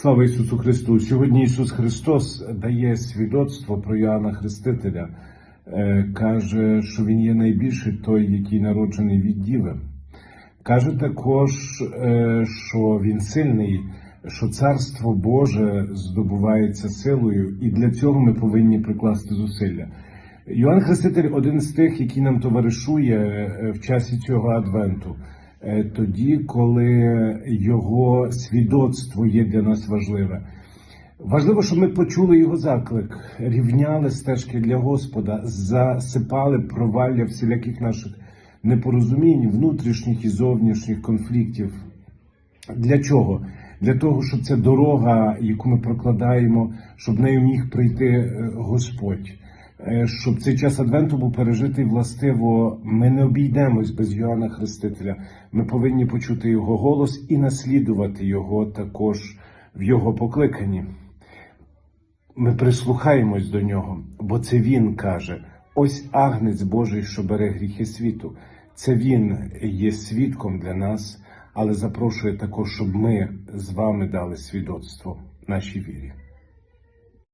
Слава Ісусу Христу! Сьогодні Ісус Христос дає свідоцтво про Іоанна Хрестителя. Е, Каже, що Він є найбільший той, який народжений від Діви. Каже також, е, що Він сильний, що Царство Боже здобувається силою, і для цього ми повинні прикласти зусилля. Йоанн Хреститель один з тих, який нам товаришує е, в часі цього адвенту. Е, Тоді, коли його свідоцтво є для нас важливе. Важливо, щоб ми почули його заклик, рівняли стежки для Господа, засипали провалля всіляких наших непорозумінь, внутрішніх і зовнішніх конфліктів. Для чого? Для того, щоб ця дорога, яку ми прокладаємо, щоб нею міг прийти е, Господь. Е, Щоб цей час Адвенту був пережитий властиво, ми не обійдемось без Йоанна Хрестителя. Ми повинні почути його голос і наслідувати його також в його покликанні. Ми прислухаємось до нього, бо це він каже: ось агнець Божий, що бере гріхи світу. Це він є свідком для нас, але запрошує також, щоб ми з вами дали свідоцтво нашій вірі.